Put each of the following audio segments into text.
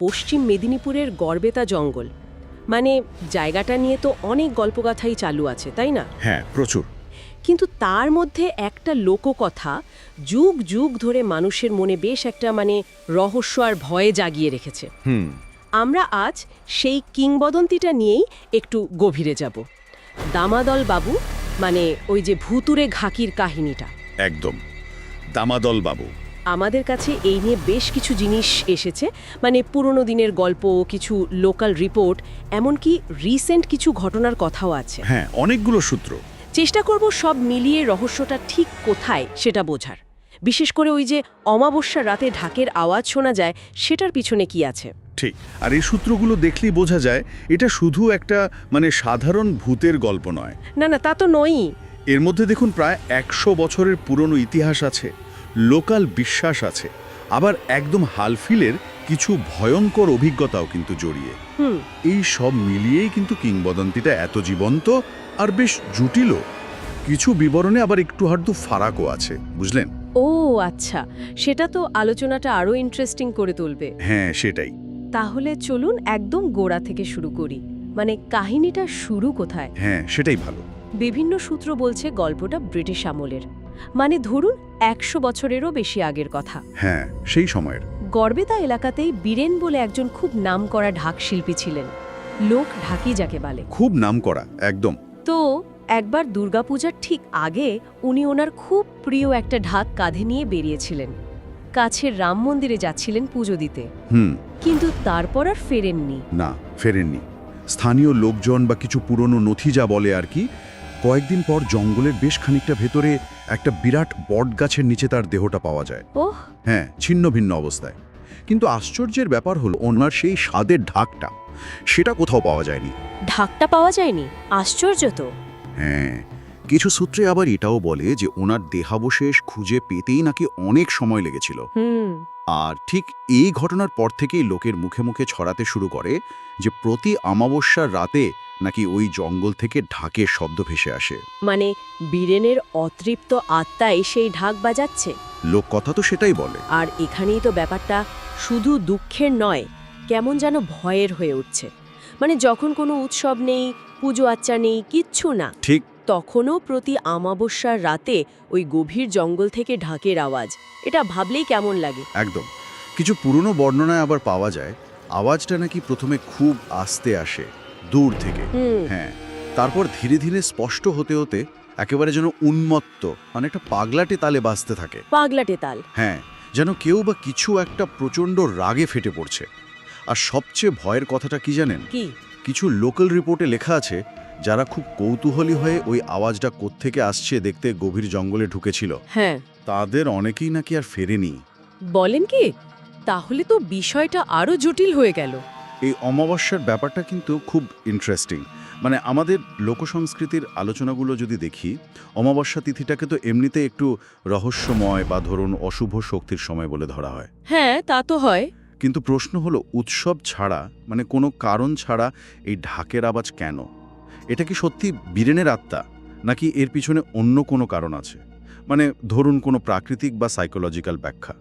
পশ্চিম মেদিনীপুরের গড়বেতা জঙ্গল। মানে জায়গাটা নিয়ে তো অনেক গল্পগাথাই চালু আছে তাই না? হ্যাঁ প্রচুর। কিন্তু তার মধ্যে একটা লোককথা যুগ যুগ ধরে মানুষের মনে বেশ একটা মানে রহস্য আর ভয়ে জাগিয়ে রেখেছে। হুম। আমরা আজ সেই কিংবদন্তিটা নিয়েই একটু গভীরে যাব। দামাদল বাবু মানে ওই যে ভুতুরে ঘাকির কাহিনীটা। একদম। দামাদল বাবু। আমাদের কাছে এই নিয়ে বেশ কিছু জিনিস এসেছে। মানে পুরনো দিনের গল্প কিছু লোকাল রিপোর্ট এমনকি রিসেন্ট কিছু ঘটনার কথাও আছে। হ্যাঁ অনেকগুলো সূত্র। চেষ্টা করব সব মিলিয়ে রহস্যটা ঠিক কোথায় সেটা বোঝার। বিশেষ করে ওই যে অমাবস্যার রাতে ঢাকের আওয়াজ শোনা যায় সেটার পিছনে কি আছে? ঠিক আর এই সূত্রগুলো দেখলেই বোঝা যায় এটা শুধু একটা মানে সাধারণ ভূতের গল্প নয়। না না তা তো নয়ই। এর মধ্যে দেখুন প্রায় একশো বছরের পুরনো ইতিহাস আছে। লোকাল বিশ্বাস আছে। আবার একদম হালফিলের কিছু ভয়ঙ্কর অভিজ্ঞতাও কিন্তু জড়িয়ে। হুম। এই সব মিলিয়েই কিন্তু কিংবদন্তিটা এত জীবন্ত আর বেশ জটিলও। কিছু বিবরণে আবার একটু হার্দু ফারাকও আছে বুঝলেন? ও আচ্ছা। সেটা তো আলোচনাটা আরও ইন্টারেস্টিং করে তুলবে। হ্যাঁ সেটাই। তাহলে চলুন একদম গোড়া থেকে শুরু করি। মানে কাহিনীটা শুরু কোথায়? হ্যাঁ সেটাই ভালো। বিভিন্ন সূত্র বলছে গল্পটা ব্রিটিশ আমলের। মানে ধরুন একশো বছরেরও বেশি আগের কথা। হ্যাঁ সেই সময়ের। গর্বেতা এলাকাতেই বীরেন বলে একজন খুব নামকরা ঢাক শিল্পী ছিলেন। লোক ঢাকি যাকে বলে। খুব নাম করা একদম। তো একবার দুর্গাপূজার ঠিক আগে উনি ওনার খুব প্রিয় একটা ঢাক কাঁধে নিয়ে বেরিয়েছিলেন। কাছের রাম মন্দিরে যাচ্ছিলেন পুজো দিতে। হুম। কিন্তু তারপর আর ফেরেননি। না ফেরেননি। স্থানীয় লোকজন বা কিছু পুরনো নথি যা বলে আর কি কয়েকদিন পর জঙ্গলের বেশ খানিকটা ভেতরে একটা বিরাট বট গাছের নিচে তার দেহটা পাওয়া যায়। ও হ্যাঁ ছিন্ন ভিন্ন অবস্থায়। কিন্তু আশ্চর্যের ব্যাপার হলো ওনার সেই স্বাদের ঢাকটা সেটা কোথাও পাওয়া যায়নি। ঢাকটা পাওয়া যায়নি? আশ্চর্য তো। হ্যাঁ কিছু সূত্রে আবার এটাও বলে যে ওনার দেহাবশেষ খুঁজে পেতেই নাকি অনেক সময় লেগেছিল। হুম। আর ঠিক এই ঘটনার পর থেকেই লোকের মুখে মুখে ছড়াতে শুরু করে যে প্রতি অমাবস্যার রাতে নাকি ওই জঙ্গল থেকে ঢাকের শব্দ ভেসে আসে। মানে বীরেনের অতৃপ্ত আত্মাই সেই ঢাক বাজাচ্ছে? লোক কথা তো সেটাই বলে। আর এখানেই তো ব্যাপারটা শুধু দুঃখের নয় কেমন যেন ভয়ের হয়ে উঠছে। মানে যখন কোনো উৎসব নেই পুজো আচ্চা নেই কিচ্ছু না। ঠিক তখনও প্রতি আমাবস্যার রাতে ওই গভীর জঙ্গল থেকে ঢাকের আওয়াজ। এটা ভাবলেই কেমন লাগে। একদম। কিছু পুরনো বর্ণনায় আবার পাওয়া যায় আওয়াজটা নাকি প্রথমে খুব আস্তে আসে দূর থেকে। হ্যাঁ তারপর ধীরে ধীরে স্পষ্ট হতে হতে একেবারে যেন উন্মত্ত অনেকটা পাগলাটে তালে বাজতে থাকে। পাগলাটে তাল। হ্যাঁ যেন কেউ বা কিছু একটা প্রচণ্ড রাগে ফেটে পড়ছে। আর সবচেয়ে ভয়ের কথাটা কি জানেন? কি? কিছু লোকাল রিপোর্টে লেখা আছে যারা খুব কৌতূহলী হয়ে ওই আওয়াজটা কোত্থেকে আসছে দেখতে গভীর জঙ্গলে ঢুকেছিল। হ্যাঁ। তাদের অনেকেই নাকি আর ফেরেনি। বলেন কি? তাহলে তো বিষয়টা আরও জটিল হয়ে গেল। এই অমাবস্যার ব্যাপারটা কিন্তু খুব ইন্টারেস্টিং মানে আমাদের লোকসংস্কৃতির আলোচনাগুলো যদি দেখি অমাবস্যা তিথিটাকে তো এমনিতে একটু রহস্যময় বা ধরুন অশুভ শক্তির সময় বলে ধরা হয়। হ্যাঁ তা তো হয়। কিন্তু প্রশ্ন হলো উৎসব ছাড়া মানে কোনো কারণ ছাড়া এই ঢাকের আওয়াজ কেন? এটা কি সত্যি বীরেনের আত্মা নাকি এর পিছনে অন্য কোনো কারণ আছে? মানে ধরুন কোনো প্রাকৃতিক বা সাইকোলজিক্যাল ব্যাখ্যা।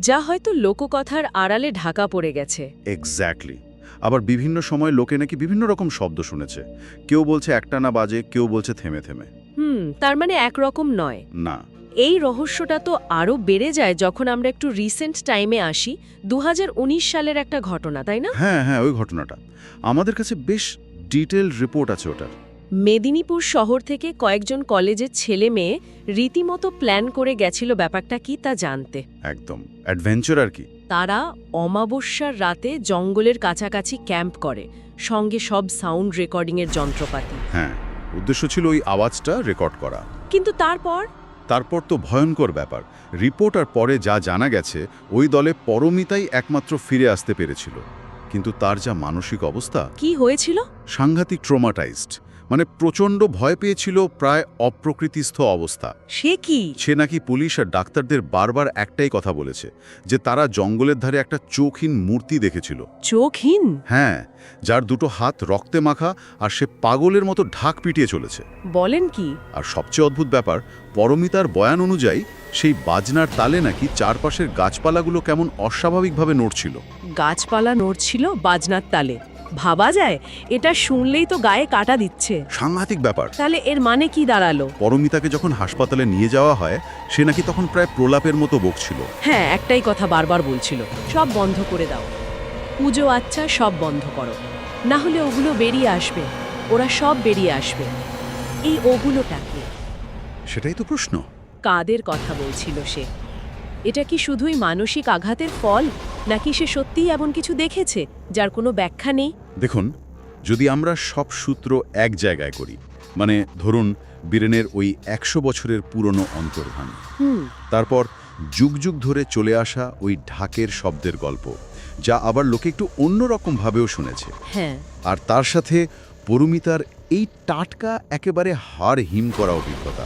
যা হয়তো লোককথার আড়ালে ঢাকা পড়ে গেছে। এক্স্যাক্টলি আবার বিভিন্ন সময় লোকে নাকি বিভিন্ন রকম শব্দ শুনেছে। কেউ বলছে একটা না বাজে কেউ বলছে থেমে থেমে। হুম তার মানে একরকম নয়। না। এই রহস্যটা তো আরও বেড়ে যায় যখন আমরা একটু রিসেন্ট টাইমে আসি দু হাজার উনিশ সালের একটা ঘটনা তাই না? হ্যাঁ হ্যাঁ ওই ঘটনাটা। আমাদের কাছে বেশ ডিটেল রিপোর্ট আছে ওটার। মেদিনীপুর শহর থেকে কয়েকজন কলেজের ছেলে মেয়ে রীতিমতো প্ল্যান করে গেছিল ব্যাপারটা কি তা জানতে। একদম। অ্যাডভেঞ্চার আর কি? তারা অমাবস্যার রাতে জঙ্গলের কাছাকাছি ক্যাম্প করে সঙ্গে সব সাউন্ড রেকর্ডিংয়ের যন্ত্রপাতি। হ্যাঁ উদ্দেশ্য ছিল ওই আওয়াজটা রেকর্ড করা। কিন্তু তারপর? তারপর তো ভয়ঙ্কর ব্যাপার। রিপোর্ট আর পরে যা জানা গেছে ওই দলে পরমিতাই একমাত্র ফিরে আসতে পেরেছিল। কিন্তু তার যা মানসিক অবস্থা কি হয়েছিল? সাংঘাতিক ট্রমাটাইজড। মানে প্রচণ্ড ভয় পেয়েছিল প্রায় অপ্রকৃতিস্থ অবস্থা। সে কি? সে নাকি পুলিশ আর ডাক্তারদের বারবার একটাই কথা বলেছে যে তারা জঙ্গলের ধারে একটা চোখহীন মূর্তি দেখেছিল। চোখহীন? হ্যাঁ যার দুটো হাত রক্তে মাখা আর সে পাগলের মতো ঢাক পিটিয়ে চলেছে। বলেন কি? আর সবচেয়ে অদ্ভুত ব্যাপার পরমিতার বয়ান অনুযায়ী সেই বাজনার তালে নাকি চারপাশের গাছপালাগুলো কেমন অস্বাভাবিকভাবে নড়ছিল। গাছপালা নড়ছিল বাজনার তালে। ভাবা যায় এটা শুনলেই তো গায়ে কাটা দিচ্ছে। সাংঘাতিক ব্যাপার। তাহলে এর মানে কি দাঁড়াল? পরমিতাকে যখন হাসপাতালে নিয়ে যাওয়া হয় সে নাকি তখন প্রায় প্রলাপের মতো বকছিল। হ্যাঁ একটাই কথা বারবার বলছিল সব বন্ধ করে দাও। পুজো আচ্ছা সব বন্ধ করো। না হলে ওগুলো বেরিয়ে আসবে ওরা সব বেরিয়ে আসবে। এই ওগুলোটাকে সেটাই তো প্রশ্ন। কাদের কথা বলছিল সে? এটা কি শুধুই মানসিক আঘাতের ফল? নাকি সে সত্যিই এমন কিছু দেখেছে যার কোনো ব্যাখ্যা নেই? দেখুন যদি আমরা সব সূত্র এক জায়গায় করি মানে ধরুন বীরেনের ওই একশো বছরের পুরনো অন্তর্ধান। হুম। তারপর যুগ যুগ ধরে চলে আসা ওই ঢাকের শব্দের গল্প যা আবার লোকে একটু অন্যরকমভাবেও শুনেছে। হ্যাঁ। আর তার সাথে পরমিতার এই টাটকা একেবারে হাড় হিম করা অভিজ্ঞতা।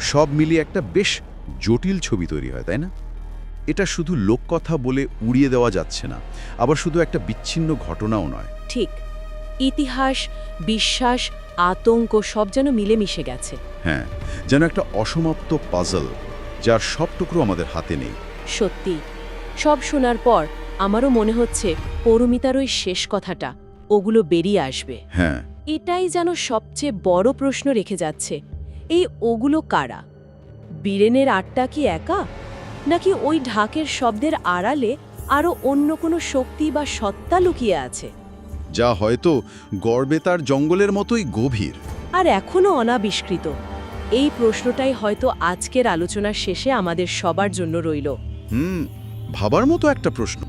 সব মিলিয়ে একটা বেশ জটিল ছবি তৈরি হয় তাই না? এটা শুধু লোককথা বলে উড়িয়ে দেওয়া যাচ্ছে না আবার শুধু একটা বিচ্ছিন্ন ঘটনাও নয়। ঠিক ইতিহাস বিশ্বাস আতঙ্ক সব যেন মিলেমিশে গেছে। হ্যাঁ যেন একটা অসমাপ্ত পাজল যার সব টুকরো আমাদের হাতে নেই। সত্যি সব শোনার পর আমারও মনে হচ্ছে পৌরমিতার ওই শেষ কথাটা ওগুলো বেরিয়ে আসবে। হ্যাঁ। এটাই যেন সবচেয়ে বড় প্রশ্ন রেখে যাচ্ছে এই ওগুলো কারা? বীরেনের আটটা কি একা? নাকি ওই ঢাকের শব্দের আড়ালে আরও অন্য কোনো শক্তি বা সত্তা লুকিয়ে আছে? যা হয়তো গর্বে তার জঙ্গলের মতোই গভীর। আর এখনও অনাবিষ্কৃত। এই প্রশ্নটাই হয়তো আজকের আলোচনার শেষে আমাদের সবার জন্য রইল। হুম ভাবার মতো একটা প্রশ্ন।